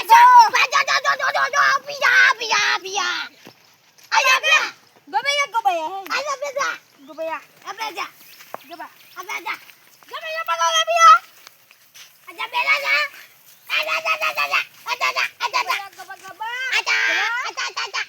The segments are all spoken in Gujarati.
પાછો પાછો જો જો જો જો પિયા પિયા પિયા આયા બે ગબૈયા ગબૈયા આયા બે જા. ગબૈયા. આપણે જા. ગબા. આપણે જા. ગબૈયા પગો ગબૈયા આજા બે જા આજા જા જા જા આજા જા. આજા જા આજા જા આજા જા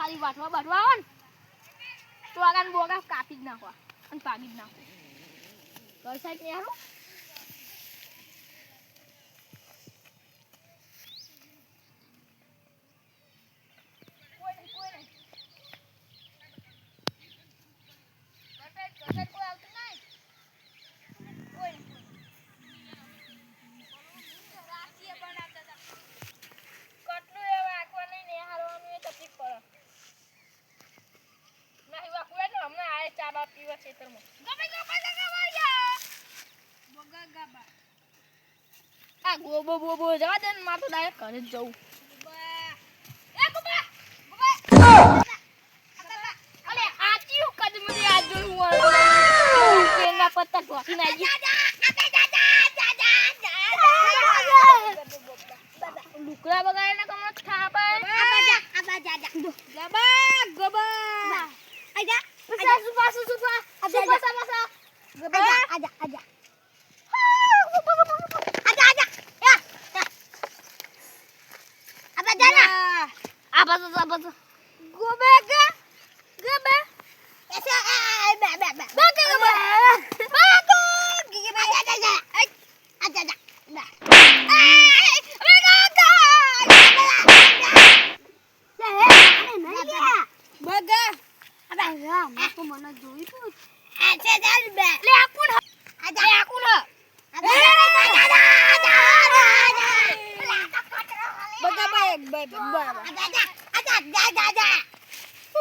ખાલી વાટવા બાટવા આવે ને તો આગળ બોગા કાપી જ નાખવા અને પાડી જ નાખવા ઘર સાઈડ ને હારો કોઈ નહીં કોઈ નહીં ઘર સાઈડ ઘર સાઈડ કોઈ આવતું નહીં કોઈ નહીં રાખીએ બનાવતા હતા કટલું એવા આખવા નહીં ને હારવાનું એ તકલીફ પડે ના એવા કુએ તો હમણાં આય ચા બા પીવા ખેતરમાં ગમે ગમે ગમે યા બગા ગાબા આ ગોબો બોબો જવા દે ને મારે તો ડાયરેક્ટ ઘરે જ જવું એ ગોબા ગોબા અલે આ ચિયું કદ મને આ જોયું હોય કેના પત્તા ઢોકી નાખી લુકડા બગાડે ને કમનો થાપા ગબા ગબા પસા સુપા સુપા સુપા સમસા ગબા આ બાજુ આ બાજુ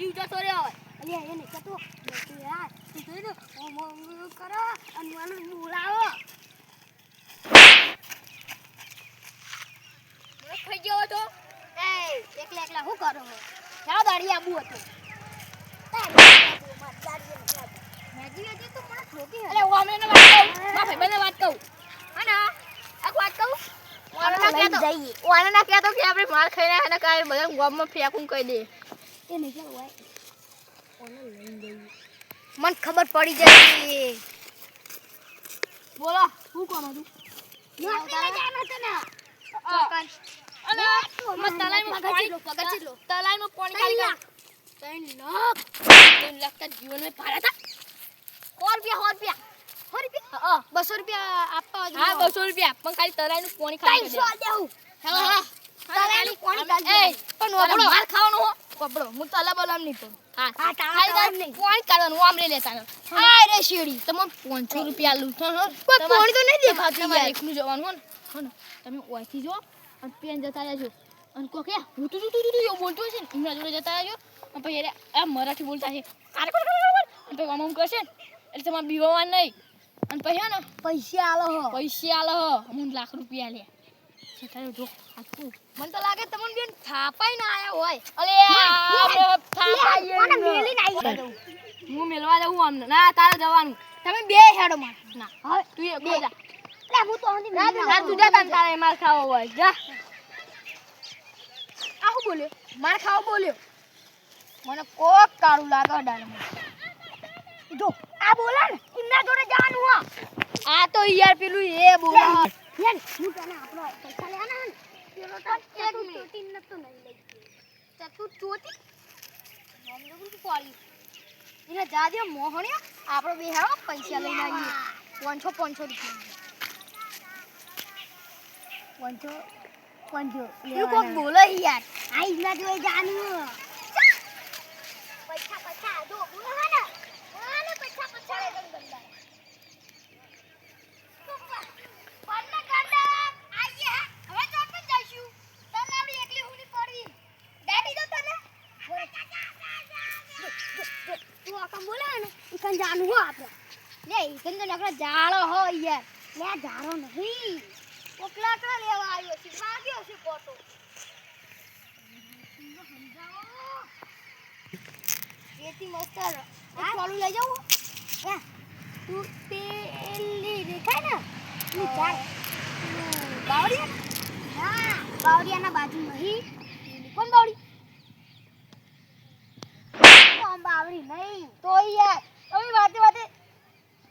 જીવ જતો રહ્યો હોય. મને ખાઈ ગયો હતો. એકલા એકલા શું કરો છો? ક્યાં દાડી આબુ હતું. મેગી વેગી તો મને ઠોકી અલે હું અમને વાત કહું. મારા ભાઈબંધને વાત કહું. અને એક વાત કહું? ઓને ના કહેતો કે આપણે માર ખાઈને અને કાંઈ બધા ગામમાં ફેંકું કહી દે. એ નહીં ચાલ હોય? ઓને લઈ ગઈ મને ખબર પડી જાય. બોલો શું કોણ હતું નોકરી જવાનો હતો ને. અને મત તલાઈમાં પાણી પગથિયું, તલાઈમાં પાણી કાઢી ત્રણ કાઢ લાખ ત્રણ લાખ તારા જીવનમાં ભાડા હતા. સો રૂપિયા સો રૂપિયા. સો રૂપિયા? હા બસો રૂપિયા આપવા હા બસો રૂપિયા પણ ખાલી તલાઈનું પાણી ખાલી ત્રણસો દેવું હા. હા તલાઈનું પાણી એ કાઢી પણ માર ખાવાનો હો. કપડો હું તલા બોલામ નહીં પડું હા હા, તારા નહીં. પાણી કાઢવાનું આમ લઈ લેતા હા. રે શેડી તમે પાંચસો રૂપિયા લઉં છો પણ તો નહીં દેખાતું યાર. એકલું જવાનું હો ને. તમે ઓયથી જો અને પેન જતા રહેજો. અને કો કે હું તું તું તું બોલતો બોલતું હશે ને? એમના જોડે જતા રહેજો. અને પછી એને આ મરાઠી બોલતા છે. કારે કોર કોર અને પછી આમ કરશે એટલે તમારે બીવાનું નહીં. અને પછી હે ને. પૈસા આલો હો. પૈસા આલો હો. હું લાખ રૂપિયા લે. છતાંય જો હાચું મને તો લાગે તમને બેન થાપાઈ ના આયા હોય. અલે આપણે થાપાઈ મને મેલી ના આવી હું મેલવા જાઉં આમને ના તારે જવાનું. તમે બે હેડો માર. ના હવે તું એ બે. જા. લે હું તો હંધી ના ના તું જા તારે તારે માર ખાવો હોય. જા. આ શું બોલ્યો? માર ખાવો બોલ્યો? મને કોક કાળું લાગે ડાળમાં જો આ બોલા ને એમના જોડે જવાનું આ તો યાર પેલું એ બોલે યાર હું તને આપણો પૈસા લેવાના ને પેલો તો એક ચોટી નતો નહીં લઈ. ગયો તું ચોટી? નામ તો પાડી એને જા દે મોહણિયા આપણો બે હારો પૈસા લઈને આવીએ. પાંચસો પાંચસો રૂપિયા. પાંચસો પાંચસો તું કોક બોલો યાર. આ એમના જોઈ જાનું પૈસા પૈસા દો બોલો હા ને હા ને પૈસા પૈસા એકદમ ગંદા પન્ના કાંડા આઈએ હવે ચોટ પર જઈશું તને આપણી એકલી હુની પડી ડેડી તો તને તું આકમ બોલે ને ઈકન જાનું હો આપણે લે ઈકન તો નકરા જાળો હો યાર લે નહીં. કોકલાકડા લેવા આવ્યો છે. માગ્યો છે ફોટો એથી મસ્ત ચાલુ લઈ જાઉં હે. તું પેલી દેખાય ને? તું ચાલ. બાવળિયા? હા. બાવળિયાના બાજુ નહીં. કોણ બાવળી? બાવળી નહીં? તો યાર તમે વાતે વાતે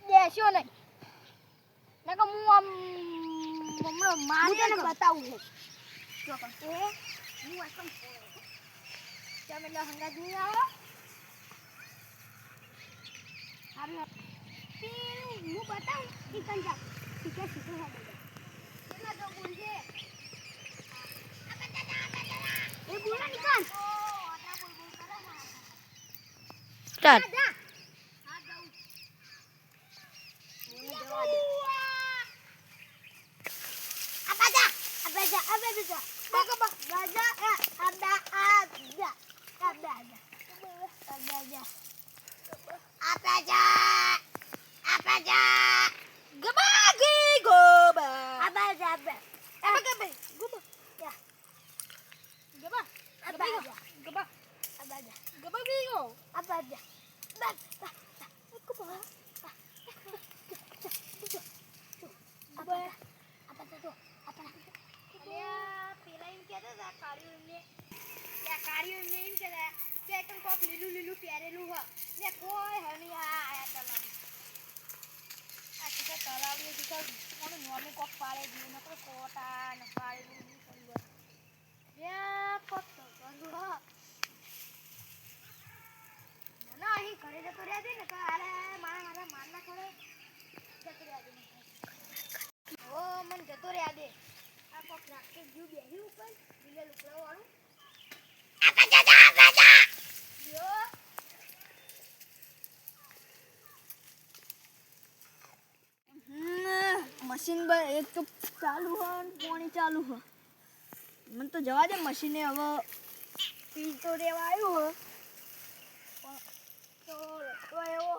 બેસ્યો નહીં. નકર હું આમ હમણાં મારી તને બતાવું છું. જો પણ એ હું એકદમ તમે એટલે હંગા નહીં આવો. પેલું હું બતાવું? ઈ કન જા. શીખે શીખે હે બધા જો બોલજે એ બોલા નિકાન સ્ટાર્ટ. હા જાઉં Abaja, abaja, abaja. Baga ba, baja, aba, abaja, abaja, abaja, abaja, abaja. ગબાગી Gauba Abaja, abaja. Abaja, guba. Ya. Guba. Abaja, ગબા abaja, ગબા ગઈ ગો abaja. Ba, ba, ba. Guba. Ba. Abaja, abaja tu, abaja. અલ્યા, પેલા એમ કહેતા હતા કાળીઓ એમને કે આ કાળીઓ એમને એમ કહેતા કે એકદમ કોક લીલું લીલું પહેરેલું હોય ને કોઈ હની આ આયા તલાવ મને નોમે કોક પાડે જીવ નકર કોટા ને પાડેલું નહીં કર્યું હોય યા કોક તો હા. ના અહીં ઘરે જતો રહ્યા દે ને, તો અરે મારા મારા મારના ઘરે જતો રહ્યા દે ઓ મને જતો રહ્યા દે આ કોક રાખે જીવ બેહી ઉપર લીલે લુકડા વાળું મશીન એક તો ચાલુ હ પોણી ચાલુ હ. મને તો જવા દે મશીને હવે પી તો રેવા આવ્યું હ. એવો